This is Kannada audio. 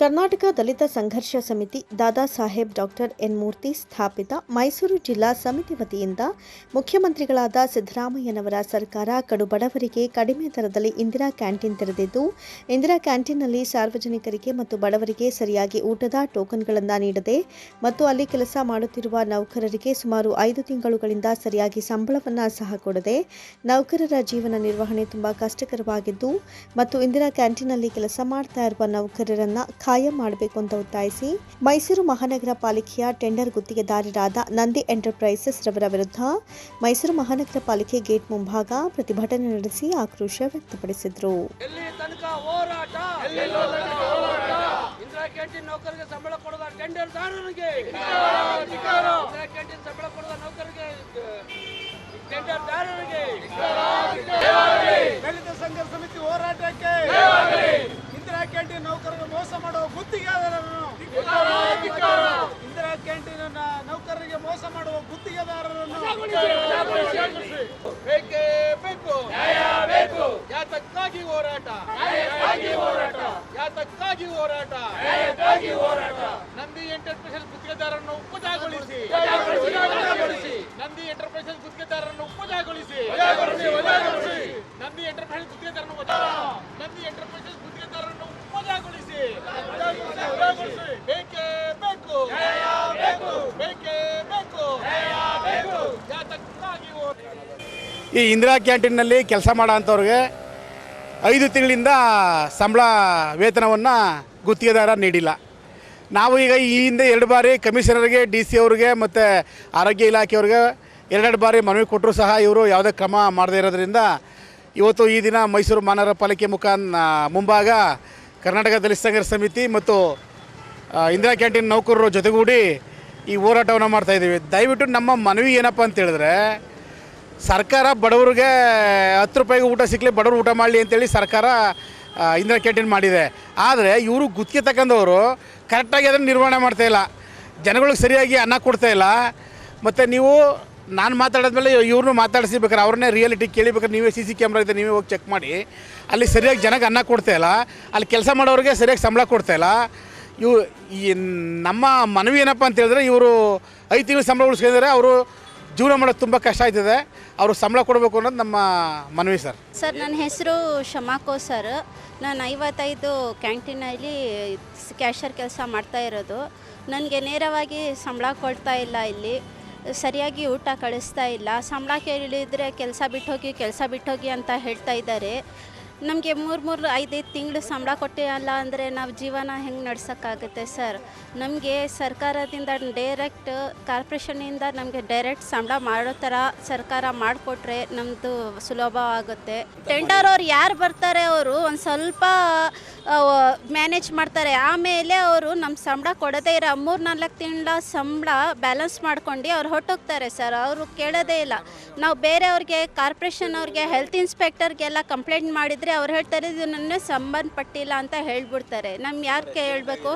ಕರ್ನಾಟಕ ದಲಿತ ಸಂಘರ್ಷ ಸಮಿತಿ ದಾದಾ ಸಾಹೇಬ್ ಡಾಕ್ಟರ್ ಎನ್ ಮೂರ್ತಿ ಸ್ಥಾಪಿತ ಮೈಸೂರು ಜಿಲ್ಲಾ ಸಮಿತಿ ವತಿಯಿಂದ ಮುಖ್ಯಮಂತ್ರಿಗಳಾದ ಸಿದ್ದರಾಮಯ್ಯನವರ ಸರ್ಕಾರ ಕಡು ಬಡವರಿಗೆ ಕಡಿಮೆ ದರದಲ್ಲಿ ಇಂದಿರಾ ಕ್ಯಾಂಟೀನ್ ತೆರೆದಿದ್ದು, ಇಂದಿರಾ ಕ್ಯಾಂಟೀನ್ನಲ್ಲಿ ಸಾರ್ವಜನಿಕರಿಗೆ ಮತ್ತು ಬಡವರಿಗೆ ಸರಿಯಾಗಿ ಊಟದ ಟೋಕನ್ಗಳನ್ನು ನೀಡದೆ ಮತ್ತು ಅಲ್ಲಿ ಕೆಲಸ ಮಾಡುತ್ತಿರುವ ನೌಕರರಿಗೆ ಸುಮಾರು ಐದು ತಿಂಗಳುಗಳಿಂದ ಸರಿಯಾಗಿ ಸಂಬಳವನ್ನು ಸಹ ಕೊಡದೆ, ನೌಕರರ ಜೀವನ ನಿರ್ವಹಣೆ ತುಂಬಾ ಕಷ್ಟಕರವಾಗಿದ್ದು ಮತ್ತು ಇಂದಿರಾ ಕ್ಯಾಂಟೀನ್ನಲ್ಲಿ ಕೆಲಸ ಮಾಡ್ತಾ ಇರುವ ನೌಕರರನ್ನ ಖಾಯಂ ಮಾಡಬೇಕು ಅಂತ ಒತ್ತಾಯಿಸಿ ಮೈಸೂರು ಮಹಾನಗರ ಪಾಲಿಕೆಯ ಟೆಂಡರ್ ಗುತ್ತಿಗೆದಾರರಾದ ನಂದಿ ಎಂಟರ್ಪ್ರೈಸಸ್ ರವರ ವಿರುದ್ಧ ಮೈಸೂರು ಮಹಾನಗರ ಪಾಲಿಕೆ ಗೇಟ್ ಮುಂಭಾಗ ಪ್ರತಿಭಟನೆ ನಡೆಸಿ ಆಕ್ರೋಶ ವ್ಯಕ್ತಪಡಿಸಿದರು. ಎಲ್ಲಿ ತನಕ ಹೋರಾಟ ಇಂದಿರಾ ಕ್ಯಾಂಟೀನ್ ನೌಕರಿಗೆ ಸಂಬಳ ಕೊಡದ ಟೆಂಡರ್ದಾರರಿಗೆ ಇಂದಿರಾ ಕ್ಯಾಂಟೀನ್ ಸಂಬಳ ಕೊಡದ ನೌಕರಿಗೆ ಟೆಂಡರ್ದಾರರಿಗೆ ದಲಿತ ಸಂಘರ್ಷ ಸಮಿತಿ ಹೋರಾಟಕ್ಕೆ ಇಂದಿರಾ ಕ್ಯಾಂಟೀನ್ ನೌಕರರು ಮೋಸ ಮಾಡುವ ಗುತ್ತಿಗೆದಾರರನ್ನು ಇಂದಿರಾ ಕ್ಯಾಂಟೀನ್ ನೌಕರರಿಗೆ ಮೋಸ ಮಾಡುವ ಗುತ್ತಿಗೆದಾರರನ್ನು ಬೇಕೇ? ಬೇಕು. ಯಾತಕ್ಕಾಗಿ ಹೋರಾಟ? ಯಾತಕ್ಕಾಗಿ ಹೋರಾಟ? ನಂದಿ ಎಂಟರ್ಪ್ರೈಸಸ್ ಗುತ್ತಿಗೆದಾರರನ್ನು ಉಪಜಾಗೊಳಿಸಿ ನಂದಿ ಎಂಟರ್ಪ್ರೈಸಸ್ ಗುತ್ತಿಗೆದಾರರನ್ನು ಉಪಜಾಗೊಳಿಸಿ ನಂದಿ ಎಂಟರ್ಪ್ರೈಸಸ್ ಗುತ್ತಿಗೆದಾರರನ್ನು ವಜಾ- ನಂದಿ ಎಂಟರ್ಪ್ರೈಸಸ್ ಗುತ್ತಿಗೆದಾರರನ್ನು ಉಪಜಾಗೊಳಿಸಿ ಬೇಕೇ ಬೇಕು ಬೇಕೇ ಬೇಕು ಯಾತಕ್ಕಾಗಿ ಹೋರಾಟ ಈ ಇಂದಿರಾ ಕ್ಯಾಂಟೀನ್ನಲ್ಲಿ ಕೆಲಸ ಮಾಡೋ ಅಂಥವ್ರಿಗೆ ಐದು ತಿಂಗಳಿಂದ ಸಂಬಳ ವೇತನವನ್ನು ಗುತ್ತಿಗೆದಾರ ನೀಡಿಲ್ಲ. ನಾವು ಈಗ ಈ ಹಿಂದೆ ಎರಡು ಬಾರಿ ಕಮಿಷನರ್ಗೆ ಡಿ ಸಿ ಅವ್ರಿಗೆ ಮತ್ತು ಆರೋಗ್ಯ ಇಲಾಖೆಯವ್ರಿಗೆ ಎರಡೆರಡು ಬಾರಿ ಮನವಿ ಕೊಟ್ಟರು ಸಹ ಇವರು ಯಾವುದೇ ಕ್ರಮ ಮಾಡದೇ ಇರೋದ್ರಿಂದ ಇವತ್ತು ಈ ದಿನ ಮೈಸೂರು ಮಹಾನಗರ ಪಾಲಿಕೆ ಮುಖ ಮುಂಭಾಗ ಕರ್ನಾಟಕ ದಲಿತ ಸಂಘರ್ಷ ಸಮಿತಿ ಮತ್ತು ಇಂದಿರಾ ಕ್ಯಾಂಟೀನ್ ನೌಕರರು ಜೊತೆಗೂಡಿ ಈ ಹೋರಾಟವನ್ನು ಮಾಡ್ತಾಯಿದ್ದೀವಿ ದಯವಿಟ್ಟು ನಮ್ಮ ಮನವಿ ಏನಪ್ಪ ಅಂತ ಹೇಳಿದ್ರೆ ಸರ್ಕಾರ ಬಡವರಿಗೆ ಹತ್ತು ರೂಪಾಯಿಗೆ ಊಟ ಸಿಕ್ಕಲಿ ಬಡವರು ಊಟ ಮಾಡಲಿ ಅಂತೇಳಿ ಸರ್ಕಾರ ಇಂದಿರಾ ಕ್ಯಾಂಟೀನ್ ಮಾಡಿದೆ. ಆದರೆ ಇವರು ಗುತ್ತಿಗೆ ತಗೊಂಡವರು ಕರೆಕ್ಟಾಗಿ ಅದನ್ನು ನಿರ್ವಹಣೆ ಮಾಡ್ತಾ ಇಲ್ಲ. ಜನಗಳಿಗೆ ಸರಿಯಾಗಿ ಅನ್ನ ಕೊಡ್ತಾ ಇಲ್ಲ. ಮತ್ತು ನೀವು, ನಾನು ಮಾತಾಡಿದ್ಮೇಲೆ ಇವ್ರನ್ನೂ ಮಾತಾಡಿಸ್ಬೇಕಾರೆ ಅವ್ರನ್ನೇ ರಿಯಾಲಿಟಿ ಕೇಳಿಬೇಕಾದ್ರೆ ನೀವೇ ಸಿ ಸಿ ಕ್ಯಾಮ್ರಾ ಇದೆ, ನೀವೇ ಹೋಗಿ ಚೆಕ್ ಮಾಡಿ. ಅಲ್ಲಿ ಸರಿಯಾಗಿ ಜನಕ್ಕೆ ಅನ್ನ ಕೊಡ್ತಾ ಇಲ್ಲ. ಅಲ್ಲಿ ಕೆಲಸ ಮಾಡೋರಿಗೆ ಸರಿಯಾಗಿ ಸಂಬಳ ಕೊಡ್ತಾ ಇಲ್ಲ. ಇವು, ಈ ನಮ್ಮ ಮನವಿ ಏನಪ್ಪ ಅಂತ ಹೇಳಿದ್ರೆ ಇವರು ಐದು ತಿಂಗಳು ಸಂಬಳ ಉಳಿಸ್ಕೊಂಡಿದ್ದಾರೆ. ಅವರು ಜೀವನ ಮಾಡೋದು ತುಂಬ ಕಷ್ಟ ಆಯ್ತದೆ ಅವರು ಸಂಬಳ ಕೊಡಬೇಕು ಅನ್ನೋದು ನಮ್ಮ ಮನವಿ ಸರ್. ಸರ್, ನನ್ನ ಹೆಸರು ಶಮಾಕೋ ಸರ್. ನಾನು ಐವತ್ತೈದು ಕ್ಯಾಂಟೀನಲ್ಲಿ ಕ್ಯಾಶರ್ ಕೆಲಸ ಮಾಡ್ತಾ ಇರೋದು. ನನಗೆ ನೇರವಾಗಿ ಸಂಬಳ ಕೊಡ್ತಾ ಇಲ್ಲ ಇಲ್ಲಿ. ಸರಿಯಾಗಿ ಊಟ ಕಳಿಸ್ತಾ ಇಲ್ಲ. ಸಂಬಳ ಕೇಳಿದರೆ ಕೆಲಸ ಬಿಟ್ಟೋಗಿ ಕೆಲಸ ಬಿಟ್ಟೋಗಿ ಅಂತ ಹೇಳ್ತಾ ಇದ್ದಾರೆ. ನಮಗೆ ಮೂರು ಮೂರು ಐದೈದು ತಿಂಗಳು ಸಂಬಳ ಕೊಟ್ಟೆ ಅಲ್ಲ ಅಂದರೆ ನಾವು ಜೀವನ ಹೆಂಗೆ ನಡ್ಸೋಕ್ಕಾಗುತ್ತೆ ಸರ್? ನಮಗೆ ಸರ್ಕಾರದಿಂದ ಡೈರೆಕ್ಟ್ ಕಾರ್ಪೊರೇಷನಿಂದ ನಮಗೆ ಡೈರೆಕ್ಟ್ ಸಂಬಳ ಮಾಡೋ ಥರ ಸರ್ಕಾರ ಮಾಡಿಕೊಟ್ರೆ ನಮ್ಮದು ಸುಲಭ ಆಗುತ್ತೆ. ಟೆಂಡರ್ ಅವ್ರು ಯಾರು ಬರ್ತಾರೆ ಅವರು? ಒಂದು ಸ್ವಲ್ಪ ಮ್ಯಾನೇಜ್ ಮಾಡ್ತಾರೆ. ಆಮೇಲೆ ಅವರು ನಮ್ಮ ಸಂಬಳ ಕೊಡದೇ ಇರೋ ಮೂರು ನಾಲ್ಕು ತಿಂಗಳ ಸಂಬಳ ಬ್ಯಾಲೆನ್ಸ್ ಮಾಡ್ಕೊಂಡು ಅವ್ರು ಹೊಟ್ಟೋಗ್ತಾರೆ ಸರ್. ಅವರು ಕೇಳೋದೇ ಇಲ್ಲ. ನಾವು ಬೇರೆಯವ್ರಿಗೆ ಕಾರ್ಪೊರೇಷನ್ ಅವ್ರಿಗೆ ಹೆಲ್ತ್ ಇನ್ಸ್ಪೆಕ್ಟರ್ಗೆಲ್ಲ ಕಂಪ್ಲೇಂಟ್ ಮಾಡಿದರೆ ಅವ್ರು ಹೇಳ್ತಾರೆ ಇದು ನನ್ನ ಸಂಬಂಧಪಟ್ಟಿಲ್ಲ ಅಂತ ಹೇಳ್ಬಿಡ್ತಾರೆ. ನಮ್ಗೆ ಯಾರು ಕೇಳಬೇಕು